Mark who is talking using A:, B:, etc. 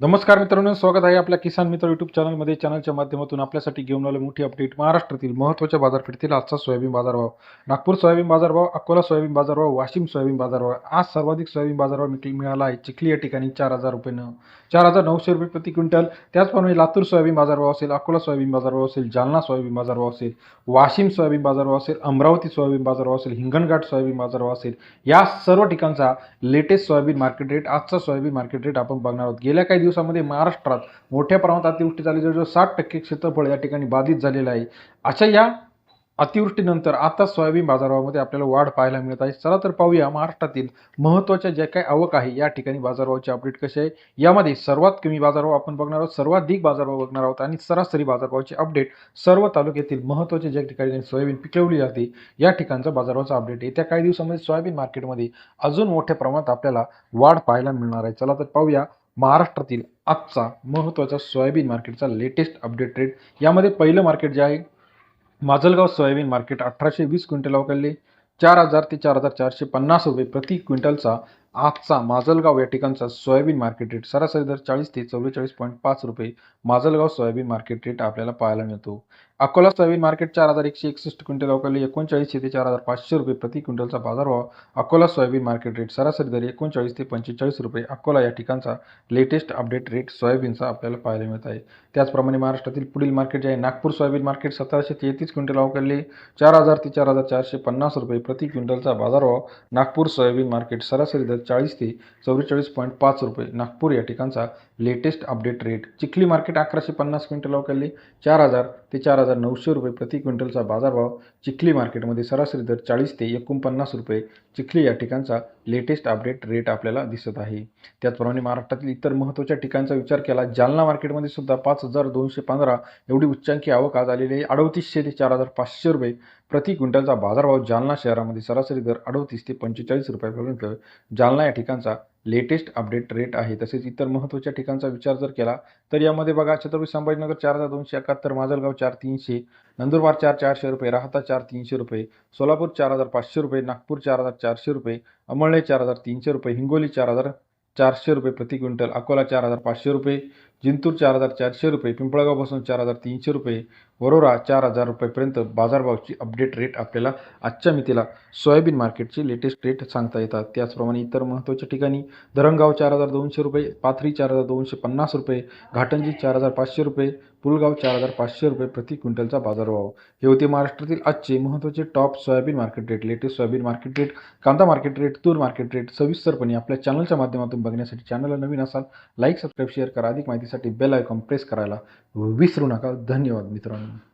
A: नमस्कार मित्रांनो स्वागत आहे आपल्या किसान मित्र युट्यूब चॅनलमध्ये. चॅनलच्या माध्यमातून आपल्यासाठी घेऊन आलो मोठी अपडेट महाराष्ट्रातील महत्त्वाच्या बाजारपेठेतील आजचा सोयाबीन बाजारभाव. नागपूर सोयाबीन बाजारभाव अकोला सोयाबीन बाजारभाव वाशिम सोयाबीन बाजारभाव. आज सर्वाधिक सोयाबीन बाजारभाव मिळ- मिळाला आहे. चिखली या ठिकाणी चार हजार रुपये चार हजार नऊशे रुपये प्रति क्विंटल. त्याचप्रमाणे लातूर सोयाबीन बाजारभाव असेल अकोला सोयाबीन बाजारभाव असेल जालना सोयाबीन बाजारभाव असेल वाशिम सोयाबीन बाजारभाव असेल अमरावती सोयाबीन बाजारभाव असेल हिंगणघाट सोयाबीन बाजारभाव असेल या सर्व ठिकाणचा लेटेस्ट सोयाबीन मार्केट रेट आजचा सोयाबीन मार्केट रेट आपण बघणार आहोत. गेल्या काही दिवसामध्ये महाराष्ट्रात मोठ्या प्रमाणात अतिवृष्टी झाली. जवळजवळ साठ टक्के क्षेत्रफळ या ठिकाणी बाधित झालेलं आहे. अशा या अतिवृष्टीनंतर आता सोयाबीन बाजारभावामध्ये आपल्याला वाढ पाहायला मिळत आहे. चला तर पाहूया महाराष्ट्रातील महत्त्वाच्या ज्या काही आवक आहे या ठिकाणी बाजारभावाची अपडेट कशी आहे. यामध्ये सर्वात कमी बाजारभाव आपण बघणार आहोत सर्वाधिक बाजारभाव बघणार आहोत आणि सरासरी बाजारभावाची अपडेट सर्व तालुक्यातील महत्त्वाचे ज्या ठिकाणी सोयाबीन पिकवली जाते या ठिकाणचा बाजारभावाचा अपडेट येत्या काही दिवसामध्ये सोयाबीन मार्केटमध्ये अजून मोठ्या प्रमाणात आपल्याला वाढ पाहायला मिळणार आहे. चला तर पाहूया महाराष्ट्रातील आजचा महत्त्वाचा सोयाबीन मार्केटचा लेटेस्ट अपडेट रेट यामध्ये पहिलं मार्केट जे आहे माजलगाव सोयाबीन मार्केट अठराशे वीस क्विंटल अवकाळले चार हजार ते चार हजार चारशे पन्नास रुपये प्रति क्विंटलचा आजचा माजलगाव या ठिकाणचा सोयाबीन मार्केट रेट सरासरी दर चाळीस ते चव्वेचाळीस पॉईंट पाच रुपये माजलगाव सोयाबीन मार्केट रेट आपल्याला पाहायला मिळतो. अकोला सोयाबीन मार्केट चार हजार एकशे एकसष्ट क्विंटल अवकाळले एकोणचाळीसशे ते चार हजार पाचशे रुपये प्रति क्विंटलचा बाजारभाव. अकोला सोयाबीन मार्केट रेट सरासरी दर एकोणचाळीस ते पंचेचाळीस रुपये. अकोला या ठिकाणचा लेटेस्ट अपडेट रेट सोयाबीनचा आपल्याला पाहायला मिळत आहे. त्याचप्रमाणे महाराष्ट्रातील पुढील मार्केट जे आहे नागपूर सोयाबीन मार्केट सतराशे तेहतीस क्विंटल अवकाळले चार हजार ते चार हजार चारशे पन्नास रुपये प्रति क्विंटलचा बाजारभाव. नागपूर सोयाबीन मार्केट सरासरी दर चाळीस ते चव्वेचाळीस पॉईंट पाच रुपये. नागपूर या ठिकाणचा latest update rate Chikhli market अकराशे पन्नास क्विंटल अवकाळले चार हजार ते चार हजार नऊशे रुपये प्रति क्विंटलचा बाजारभाव चिखली मार्केटमध्ये सरासरी दर चाळीस ते एकोणपन्नास रुपये. चिखली या ठिकाणचा लेटेस्ट अपडेट रेट आपल्याला दिसत आहे. त्याचप्रमाणे महाराष्ट्रातील इतर महत्त्वाच्या ठिकाणचा विचार केला जालना मार्केटमध्ये सुद्धा पाच हजार दोनशे पंधरा एवढी उच्चांकी आवक आज आलेली आहे. अडतीसशे ते चार हजार पाचशे रुपये प्रति क्विंटलचा बाजारभाव जालना शहरामध्ये सरासरी दर अडतीस ते पंचेचाळीस रुपयापर्यंत. जालना या ठिकाणचा लेटेस्ट अपडेट रेट आहे. तसेच इतर महत्त्वाच्या ठिकाणचा विचार जर केला तर यामध्ये बघा छत्रपती संभाजीनगर चार हजार दोनशे एकाहत्तर माजलगाव चार तीनशे नंदुरबार चार चारशे रुपये राहता चार तीनशे रुपये सोलापूर चार हजार पाचशे रुपये नागपूर चार हजार चारशे रुपये अमळले चार हजार तीनशे रुपये हिंगोली चार हजार चारशे रुपये प्रति क्विंटल अकोला चार हजार पाचशे रुपये जिंतूर चार हजार चारशे रुपये पिंपळगावपासून चार हजार तीनशे रुपये वरोरा चार हजार रुपयेपर्यंत बाजारभावची अपडेट रेट आपल्याला आजच्या मितीला सोयाबीन मार्केटचे लेटेस्ट रेट सांगता येतात. त्याचप्रमाणे इतर महत्त्वाच्या ठिकाणी धरणगाव चार हजार दोनशे रुपये पाथरी चार हजार दोनशे पन्नास रुपये घाटंजी चार हजार पाचशे रुपये पुलगाव चार हजार पाचशे रुपये प्रति क्विंटलचा बाजारभाव. हे होते महाराष्ट्रातील आजचे महत्त्वाचे top soybean market rate latest soybean market rate कांदा मार्केट रेट तूर मार्केट रेट सविस्तरपणे आपल्या चॅनलच्या माध्यमातून बघण्यासाठी चॅनलला नवीन असाल लाईक सबस्क्राईब शेअर करा. अधिक माहिती माहितीसाठी बेल आयकॉन प्रेस करायला विसरू नका. धन्यवाद मित्रांनो.